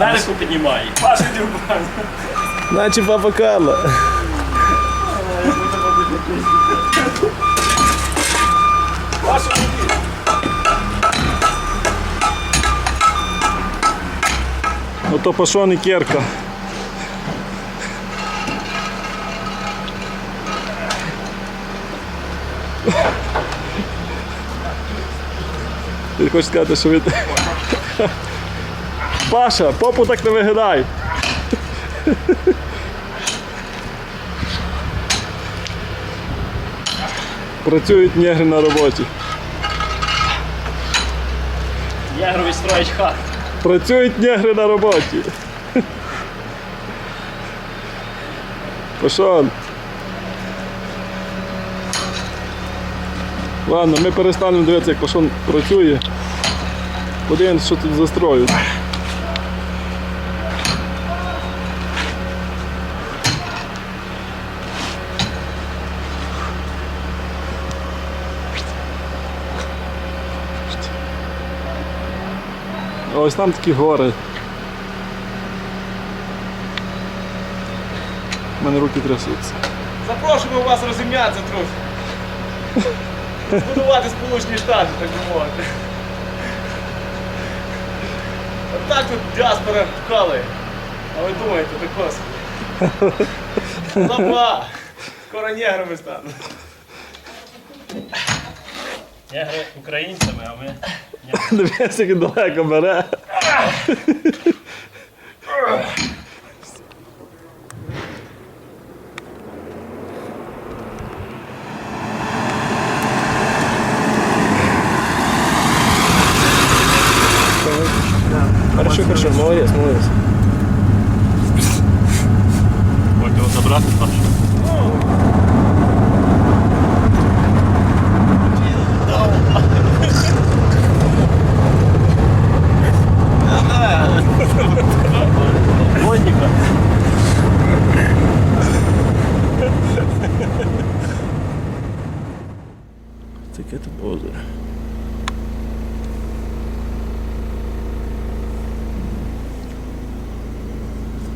Америку піднімає. Паша Дюбан. Наче папа Карло. Паша Ото пашон і керка. Ти хочеш сказати, що ви. Паша, попу так не вигадай. Працюють негри на роботі. Єгрові строїть хату. Працюють негри на роботі. Пошов. Ладно, ми перестанемо дивитися, як Пашон працює. Подивимось, що тут застроють. А Ось там такі гори. У мене руки трясуться. Запрошуємо вас розім'ятися трохи. Збудувати Сполучені Штати, так би мовити. Отак тут діаспора вкали. А ви думаєте, так ось. Лапа! Скоро неграми стануть. Єгри українцями, а ми. Дивись, як далеко бере. Хорошо, хорошо, молодец, молодец. Можете його забрати,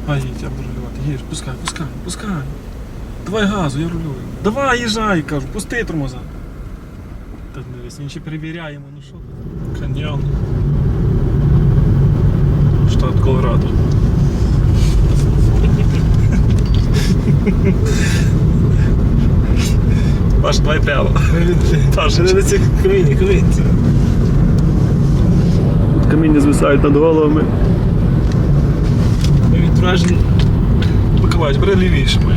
А їдь, я буду рулювати. Їж, пускай, пускай, пускай. Давай газу, я рулюю. Давай, їжджай, кажу, пусти тормоза. Та він ще перевіряємо, ну що. Каньйон. Штат Колорадо. Паш, давай прямо. Паш, Каміння, каміння. Тут каміння звисають над головами. Вражень. Миколаївич, бери лівіше ми.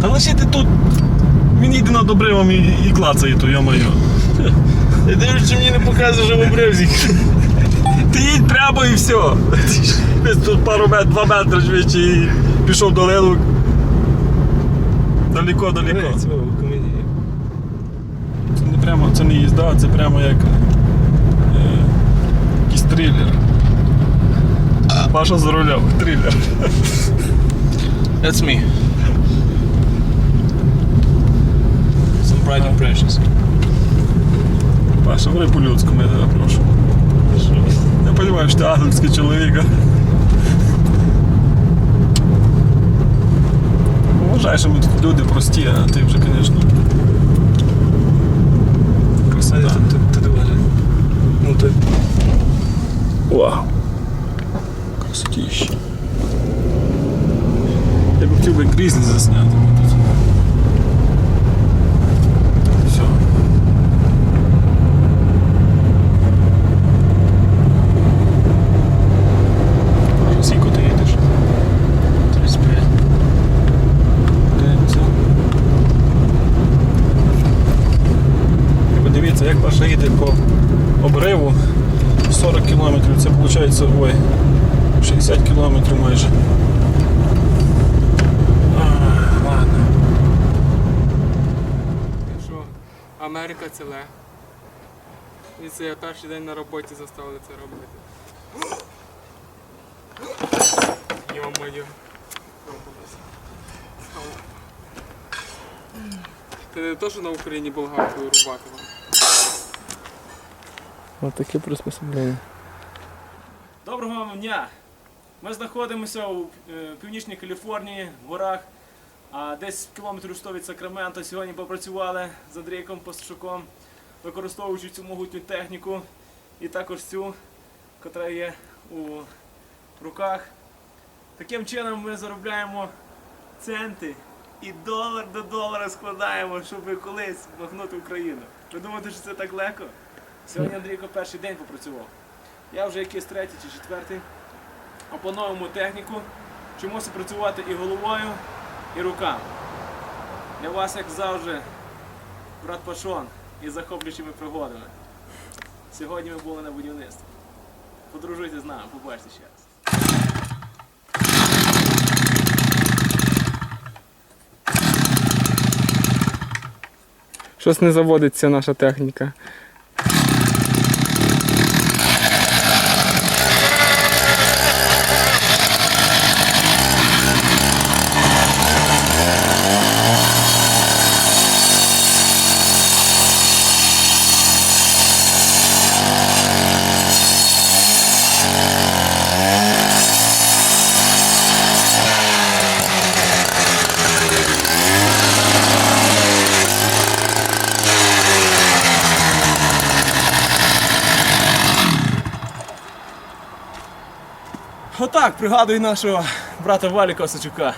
Та лишити тут. Він їде над обривом і, і клацає то, йо-моє. Ти дивишся, мені не показує, що в обривзі. Ти їдь прямо і все. Десь тут пару метрів, два метри швидше і пішов до лилу. Далеко, далеко. Це не прямо, це не їзда, це прямо як якийсь трилер. Паша за рулем, трилер. That's me. Some bright impressions. Паша, говори по-людському, я тебе прошу. Я розумію, що ти ангельський чоловік. а. Вважаю, що ми тут люди прості, а ти вже, звісно. Красота. Ти давай. Ну ти. Вау. Красотіще. Я б хотів би крізні засняти тут. Все. Скільки ти їдеш? 35. Дивимося. І як Паша їде по обриву 40 кілометрів, це виходить, ой, 60 кілометрів майже. А, ладно. Що Америка це ле. І це я перший день на роботі заставили це робити. Йо-моє. Це не то, що на Україні болгаркою рубати вам. Ось таке приспособлення. Доброго вам дня! Ми знаходимося у е, північній Каліфорнії, в горах, десь кілометрів 100 від Сакрамента. Сьогодні попрацювали з Андрійком Пастушуком, використовуючи цю могутню техніку і також цю, яка є у руках. Таким чином ми заробляємо центи і долар до долара складаємо, щоб колись махнути Україну. Ви думаєте, що це так легко? Сьогодні Андрійко перший день попрацював. Я вже якийсь третій чи четвертий. Опановуємо техніку, вчимося працювати і головою, і руками. Для вас, як завжди, брат Пашон із захоплюючими пригодами. Сьогодні ми були на будівництві. Подружуйте з нами, побачите ще раз. Щось не заводиться наша техніка. Отак пригадую нашого брата Валі Косачука,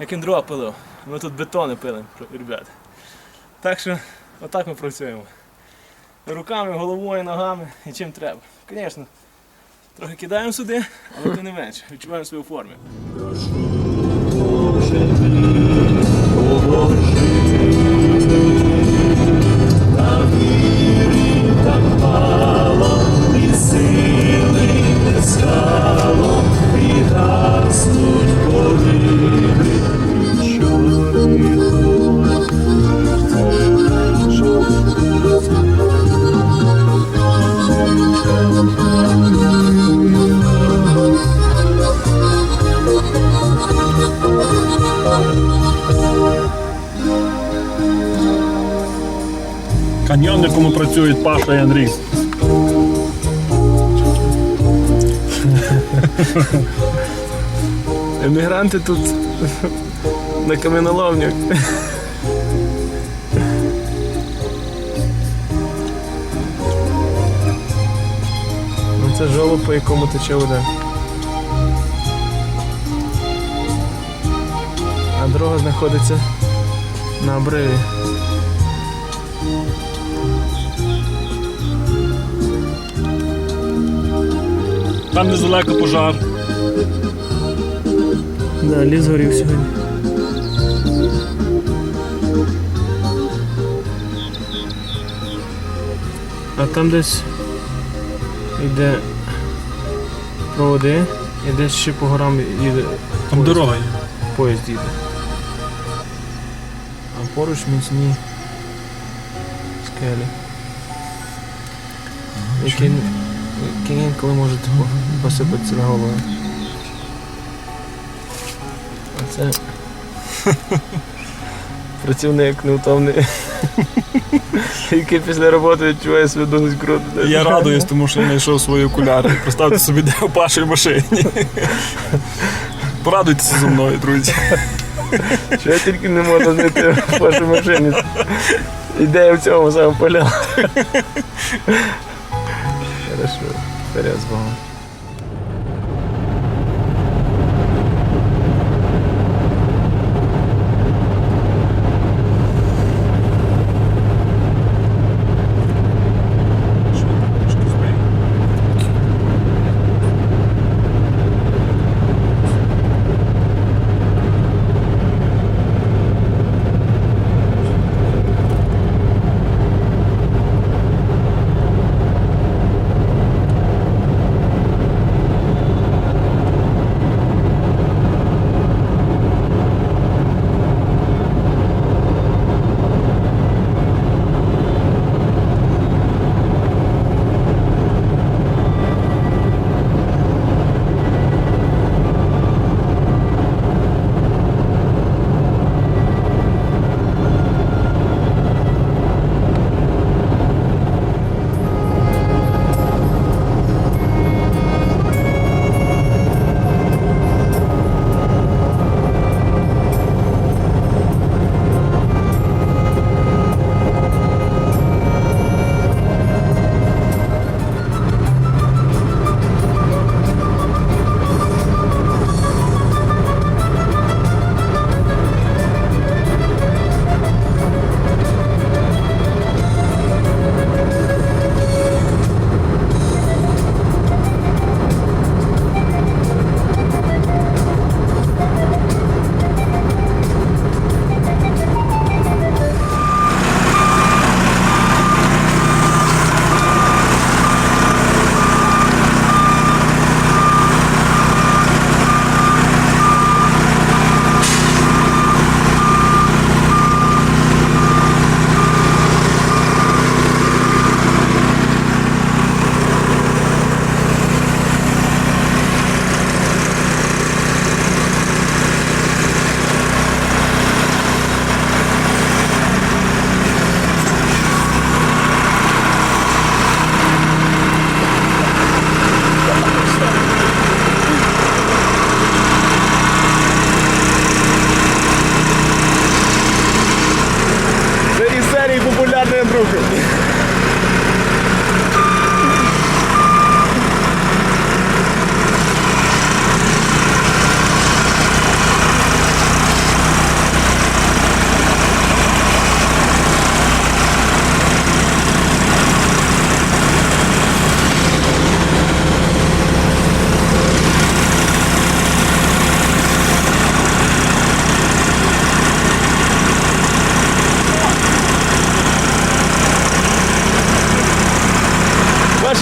як він дрова пилив. Ми тут бетони пилимо, ребят. Так що отак ми працюємо. Руками, головою, ногами і чим треба. Звісно, трохи кидаємо сюди, але тим не менше, відчуваємо свою форму. Працюють Паша і Андрій. Емігранти тут на каменоломнях. Ну це жолоб, по якому тече вода. А дорога знаходиться на обриві. Там недалеко пожар. Да, ліс горів сьогодні. А там десь йде проводи, і десь ще по горам їде Там дорога є. поїзд їде. А поруч міцні скелі. Які, які інколи можуть типу, посипатися на голову. А це працівник невтомний, який після роботи відчуває себе досить круто. Я радуюсь, тому що я знайшов свої окуляри. Представте собі, де у Паші в машині. Порадуйтеся зі мною, друзі. Що я тільки не можу знайти в вашій машині. Ідея в цьому саме поля. Deixa eu. Férias wrong. з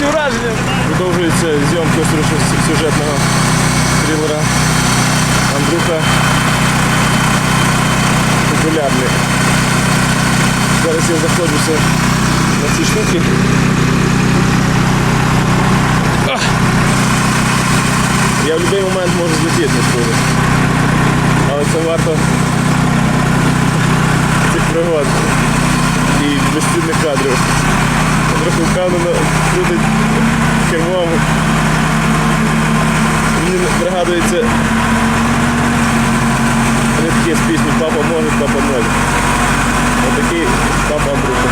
Богом. нашого сю- сюжетного трилера Андрюха популярний. Зараз я знаходжуся на цій штуці. Ах! Я в будь-який момент можу злетіти туди. Але це варто цих пригод і безцінних кадрів. Трохи впевнено крутить кермом. Мені пригадується рядки з пісні Папа може, папа може. Отакий папа Андрюха.